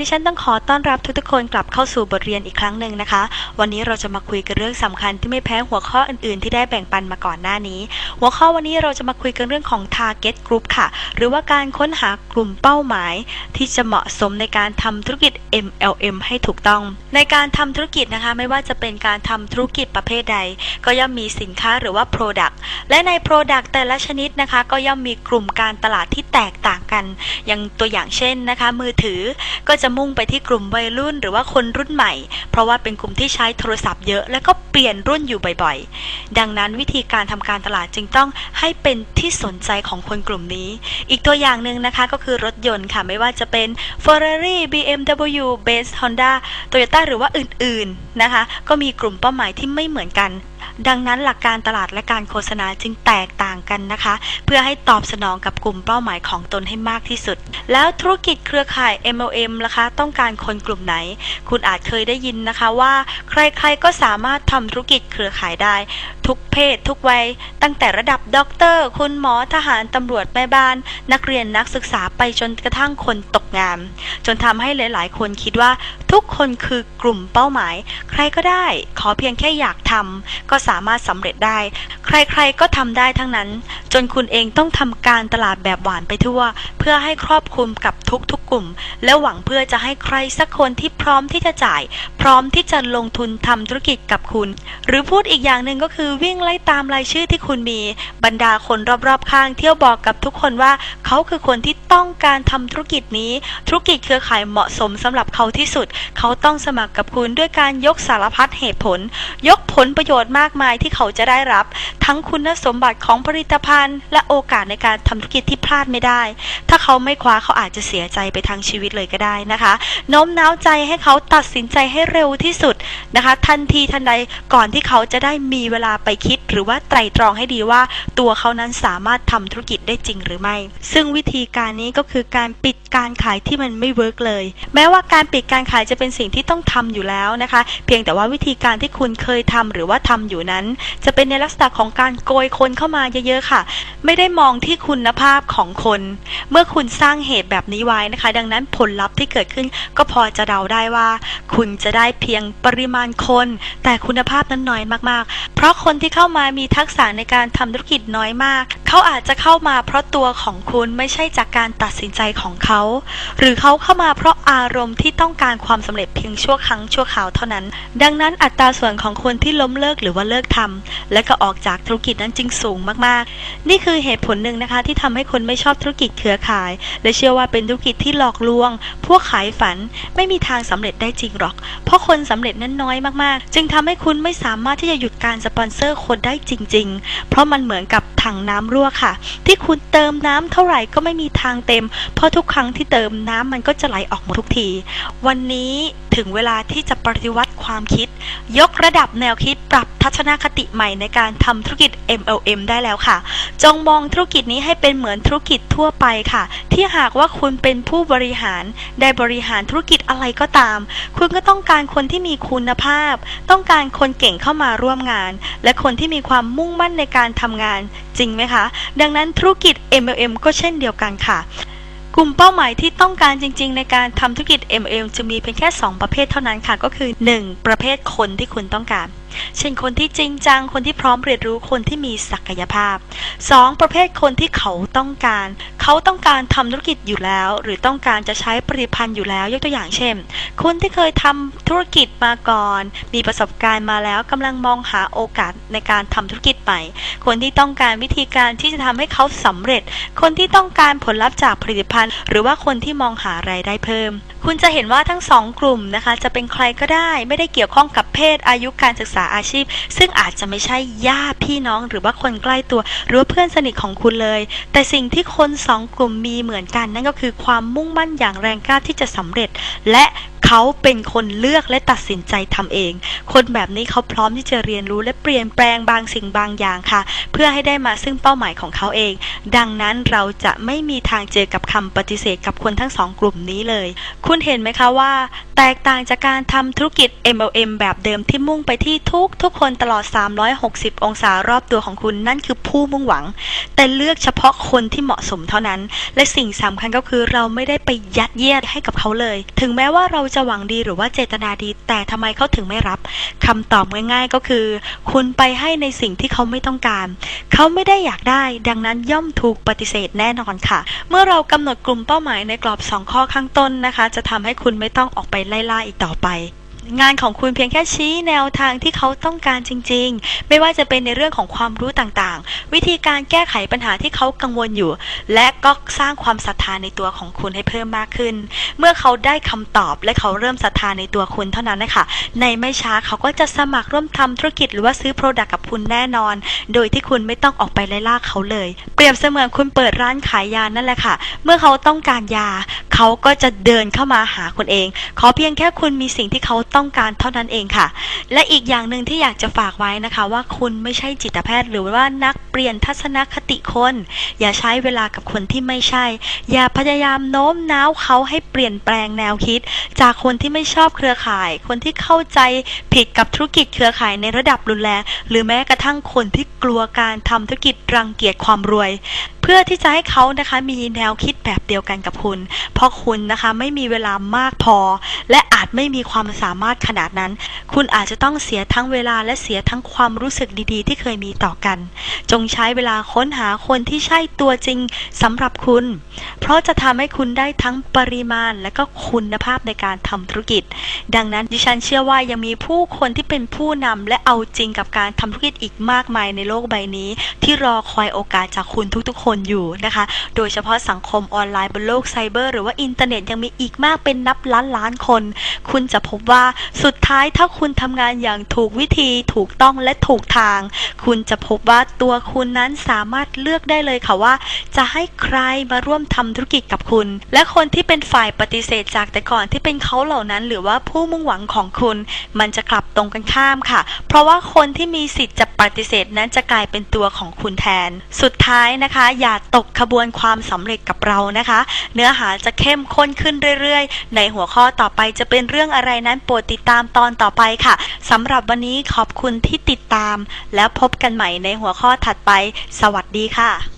ดิฉันต้องขอต้อนรับทุกๆคนกลับเข้าสู่บทเรียนอีกครั้งหนึ่งนะคะ วันนี้เราจะมาคุยกันเรื่องสำคัญที่ไม่แพ้หัวข้ออื่นๆ ที่ได้แบ่งปันมาก่อนหน้านี้ หัวข้อวันนี้เราจะมาคุยกันเรื่องของ target group ค่ะ หรือว่าการค้นหากลุ่มเป้าหมาย ที่จะเหมาะสมในการทำธุรกิจ MLM ให้ถูกต้อง ในการทำธุรกิจนะคะ ไม่ว่าจะเป็นการทำธุรกิจประเภทใด ก็ย่อมมีสินค้าหรือว่า Product และใน Product แต่ละชนิดนะคะ ก็ย่อมมีกลุ่มการตลาดที่แตกต่างกัน อย่างตัวอย่างเช่นนะคะ มือถือก็จะะมุ่งไปที่กลุ่มวัยรุ่นหรือว่าคนรุ่นใหม่ เพราะว่าเป็นกลุ่มที่ใช้โทรศัพท์เยอะ และก็เปลี่ยนรุ่นอยู่บ่อยๆ ดังนั้นวิธีการทำการตลาดจึงต้องให้เป็นที่สนใจของคนกลุ่มนี้ อีกตัวอย่างหนึ่งนะคะก็คือรถยนต์ค่ะไม่ว่าจะเป็น Ferrari BMW Benz Honda Toyota หรือว่าอื่นๆนะคะ ก็มีกลุ่มเป้าหมายที่ไม่เหมือนกัน ดังนั้นหลักการตลาดและการโฆษณาจึงแตกต่างกันนะคะ เพื่อให้ตอบสนองกับกลุ่มเป้าหมายของตนให้มากที่สุด แล้วธุรกิจเครือข่าย MLM นะคะ ต้องการคนกลุ่มไหน คุณอาจเคยได้ยินนะคะว่า ใครๆก็สามารถทำธุรกิจเครือข่ายได้ ทุกเพศทุกวัย ตั้งแต่ระดับด็อกเตอร์ คุณหมอทหารตำรวจแม่บ้าน นักเรียนนักศึกษาไปจนกระทั่งคนตกงาน จนทำให้หลาย ๆ คนคิดว่าทุกคนคือกลุ่มเป้าหมาย ใครก็ได้ ขอเพียงแค่อยากทำก็สามารถสำเร็จได้ ใคร ๆ ก็ทำได้ทั้งนั้น จนคุณเองต้องทำการตลาดแบบหวานไปทั่ว เพื่อให้ครอบคลุมกับทุก ๆ กลุ่ม และหวังเพื่อจะให้ใครสักคนที่พร้อมที่จะจ่าย พร้อมที่จะลงทุนทำธุรกิจกับคุณ หรือพูดอีกอย่างหนึ่งก็คือวิ่งไล่ตามรายชื่อที่คุณมี บรรดาคนรอบๆข้างเที่ยวบอกกับทุกคนว่าเขาคือคนที่ต้องการทำธุรกิจนี้ ธุรกิจเครือข่ายเหมาะสมสำหรับเขาที่สุด เขาต้องสมัครกับคุณด้วยการยกสารพัดเหตุผล ยกผลประโยชน์มากมายที่เขาจะได้รับ ทั้งคุณสมบัติของผลิตภัณฑ์ และโอกาสในการทำธุรกิจที่พลาดไม่ได้ ถ้าเขาไม่คว้าเขาอาจจะเสียใจไปทั้งชีวิตเลยก็ได้นะคะโน้มน้าวใจให้เขาตัดสินใจให้เร็วที่สุดนะคะ ทันทีทันใดก่อนที่เขาจะได้มีเวลาไปคิด หรือว่าไตรตรองให้ดีว่า ตัวเขานั้นสามารถทำธุรกิจได้จริงหรือไม่ ซึ่งวิธีการนี้ก็คือการปิดการขายที่มันไม่เวิร์กเลย แม้ว่าการปิดการขายจะเป็นสิ่งที่ต้องทำอยู่แล้วนะคะ เพียงแต่ว่าวิธีการที่คุณเคยทำหรือว่าทำอยู่นั้น จะเป็นในลักษณะของการโกยคนเข้ามาเยอะๆค่ะ ไม่ได้มองที่คุณภาพของคน เมื่อคุณสร้างเหตุแบบนี้ไว้นะคะ ดังนั้นผลลัพธ์ที่เกิดขึ้นก็พอจะเดาได้ว่า คุณจะได้เพียงปริมาณคน แต่คุณภาพนั้นน้อยมากๆ เพราะคนที่เข้ามามีทักษะในการทำธุรกิจน้อยมาก เขาอาจจะเข้ามาเพราะตัวของคุณไม่ใช่จากการตัดสินใจของเขา หรือเขาเข้ามาเพราะอารมณ์ที่ต้องการความสำเร็จเพียงชั่วครั้งชั่วคราวเท่านั้น ดังนั้นอัตราส่วนของคนที่ล้มเลิกหรือว่าเลิกทำและก็ออกจากธุรกิจนั้นจึงสูงมากๆ นี่คือเหตุผลหนึ่งนะคะที่ทำให้คนไม่ชอบธุรกิจเครือข่าย และเชื่อว่าเป็นธุรกิจที่หลอกลวง พวกขายฝันไม่มีทางสำเร็จได้จริงหรอก เพราะคนสำเร็จนั้นน้อยมากๆ จึงทำให้คุณไม่สามารถที่จะหยุดการสปอนเซอร์คนได้จริง ๆ เพราะมันเหมือนกับถังน้ำรั่วค่ะ ที่คุณเติมน้ำเท่าไหร่ก็ไม่มีทางเต็ม เพราะทุกครั้งที่เติมน้ำมันก็จะไหลออกหมดทุกที วันนี้ ถึงเวลาที่จะปฏิวัติความคิด ยกระดับแนวคิดปรับทัศนคติใหม่ในการทำธุรกิจ MLM ได้แล้วค่ะ จงมองธุรกิจนี้ให้เป็นเหมือนธุรกิจทั่วไปค่ะ ที่หากว่าคุณเป็นผู้บริหาร ได้บริหารธุรกิจอะไรก็ตาม คุณก็ต้องการคนที่มีคุณภาพ ต้องการคนเก่งเข้ามาร่วมงาน และคนที่มีความมุ่งมั่นในการทำงาน จริงไหมคะ ดังนั้นธุรกิจ MLM ก็เช่นเดียวกันค่ะ กลุ่มเป้าหมายที่ต้องการจริง ๆ ในการทำธุรกิจ MLM จะมีเพียงแค่ 2 ประเภทเท่านั้นค่ะ ก็คือ 1. ประเภทคนที่คุณต้องการ เช่นคนที่จริงจัง คนที่พร้อมเรียนรู้คนที่มีศักยภาพ 2. ประเภทคนที่เขาต้องการ เขาต้องการทำธุรกิจอยู่แล้ว หรือต้องการจะใช้ผลิตภัณฑ์อยู่แล้ว ยกตัวอย่างเช่น คนที่เคยทำธุรกิจมาก่อน มีประสบการณ์มาแล้วกำลังมองหาโอกาสในการทำธุรกิจใหม่ คนที่ต้องการวิธีการที่จะทำให้เขาสำเร็จ คนที่ต้องการผลลัพธ์จากผลิตภัณฑ์ หรือว่าคนที่มองหารายได้เพิ่ม คุณจะเห็นว่าทั้งสองกลุ่มนะคะ จะเป็นใครก็ได้ ไม่ได้เกี่ยวข้องกับเพศอายุการศึกษาอาชีพ ซึ่งอาจจะไม่ใช่ญาติพี่น้องหรือว่าคนใกล้ตัว หรือว่าเพื่อนสนิทของคุณเลย แต่สิ่งที่คนสองกลุ่มมีเหมือนกันนั่นก็คือความมุ่งมั่นอย่างแรงกล้าที่จะสำเร็จ และ เขาเป็นคนเลือกและตัดสินใจทำเอง คนแบบนี้เขาพร้อมที่จะเรียนรู้และเปลี่ยนแปลงบางสิ่งบางอย่างค่ะ เพื่อให้ได้มาซึ่งเป้าหมายของเขาเอง ดังนั้นเราจะไม่มีทางเจอกับคำปฏิเสธกับคนทั้งสองกลุ่มนี้เลย คุณเห็นไหมคะว่า แตกต่างจากการทำธุรกิจ MLM แบบเดิมที่มุ่งไปที่ทุกทุกคนตลอด 360 องศารอบตัวของคุณนั่นคือผู้มุ่งหวัง แต่เลือกเฉพาะคนที่เหมาะสมเท่านั้น และสิ่งสำคัญก็คือเราไม่ได้ไปยัดเยียดให้กับเขาเลย ถึงแม้ว่าเราจะหวังดีหรือว่าเจตนาดี แต่ทำไมเขาถึงไม่รับคำตอบง่าย ๆ ก็คือ คุณไปให้ในสิ่งที่เขาไม่ต้องการ เขาไม่ได้อยากได้ ดังนั้นย่อมถูกปฏิเสธแน่นอนค่ะ เมื่อเรากำหนดกลุ่มเป้าหมายในกรอบ 2 ข้อข้างต้นนะคะ จะทำให้คุณไม่ต้องออกไปไล่ล่าอีกต่อไป งานของคุณเพียงแค่ชี้แนวทางที่เขาต้องการจริง ๆ ไม่ว่าจะเป็นในเรื่องของความรู้ต่างๆ วิธีการแก้ไขปัญหาที่เขากังวลอยู่ และก็สร้างความศรัทธาในตัวของคุณให้เพิ่มมากขึ้น เมื่อเขาได้คำตอบและเขาเริ่มศรัทธาในตัวคุณเท่านั้นนะคะ ในไม่ช้าเขาก็จะสมัครร่วมทำธุรกิจหรือว่าซื้อโปรดักต์กับคุณแน่นอน โดยที่คุณไม่ต้องออกไปไล่ล่าเขาเลย เปรียบเสมือนคุณเปิดร้านขายยานั่นแหละค่ะ เมื่อเขาต้องการยา เขาก็จะเดินเข้ามาหาคุณเอง ขอเพียงแค่คุณมีสิ่งที่เขาต้องการเท่านั้นเองค่ะ และอีกอย่างหนึ่งที่อยากจะฝากไว้นะคะ ว่าคุณไม่ใช่จิตแพทย์ หรือว่านักเปลี่ยนทัศนคติคน อย่าใช้เวลากับคนที่ไม่ใช่ อย่าพยายามโน้มน้าวเขาให้เปลี่ยนแปลงแนวคิด จากคนที่ไม่ชอบเครือข่าย คนที่เข้าใจผิดกับธุรกิจเครือข่ายในระดับรุนแรง หรือแม้กระทั่งคนที่กลัวการทำธุรกิจรังเกียจความรวย พื่อที่จะให้เขานะคะมีแนวคิดแบบเดียวกันกับคุณ เพราะคุณนะคะไม่มีเวลามากพอ และอาจไม่มีความสามารถขนาดนั้น คุณอาจจะต้องเสียทั้งเวลาและเสียทั้งความรู้สึกดีๆ ที่เคยมีต่อกัน จงใช้เวลาค้นหาคนที่ใช่ตัวจริงสำหรับคุณ เพราะจะทำให้คุณได้ทั้งปริมาณและก็คุณภาพในการทำธุรกิจ ดังนั้นดิฉันเชื่อว่ายังมีผู้คนที่เป็นผู้นำและเอาจริงกับการทำธุรกิจอีกมากมายในโลกใบนี้ ที่รอคอยโอกาสจากคุณทุกๆ คนอยู่นะคะ โดยเฉพาะสังคมออนไลน์บนโลกไซเบอร์หรือว่าอินเทอร์เน็ตยังมีอีกมากเป็นนับล้านล้านคน คุณจะพบว่าสุดท้ายถ้าคุณทำงานอย่างถูกวิธีถูกต้องและถูกทาง คุณจะพบว่าตัวคุณนั้นสามารถเลือกได้เลยค่ะว่า จะให้ใครมาร่วมทำธุรกิจกับคุณ และคนที่เป็นฝ่ายปฏิเสธจากแต่ก่อนที่เป็นเขาเหล่านั้น หรือว่าผู้มุ่งหวังของคุณ มันจะกลับตรงกันข้ามค่ะ เพราะว่าคนที่มีสิทธิ์จะปฏิเสธนั้นจะกลายเป็นตัวของคุณแทน สุดท้ายนะคะ อย่าตกขบวนความสำเร็จกับเรานะคะ เนื้อหาจะเข้มข้นขึ้นเรื่อยๆ ในหัวข้อต่อไปจะเป็นเรื่องอะไรนั้นโปรดติดตามตอนต่อไปค่ะสำหรับวันนี้ขอบคุณที่ติดตาม แล้วพบกันใหม่ในหัวข้อถัดไป สวัสดีค่ะ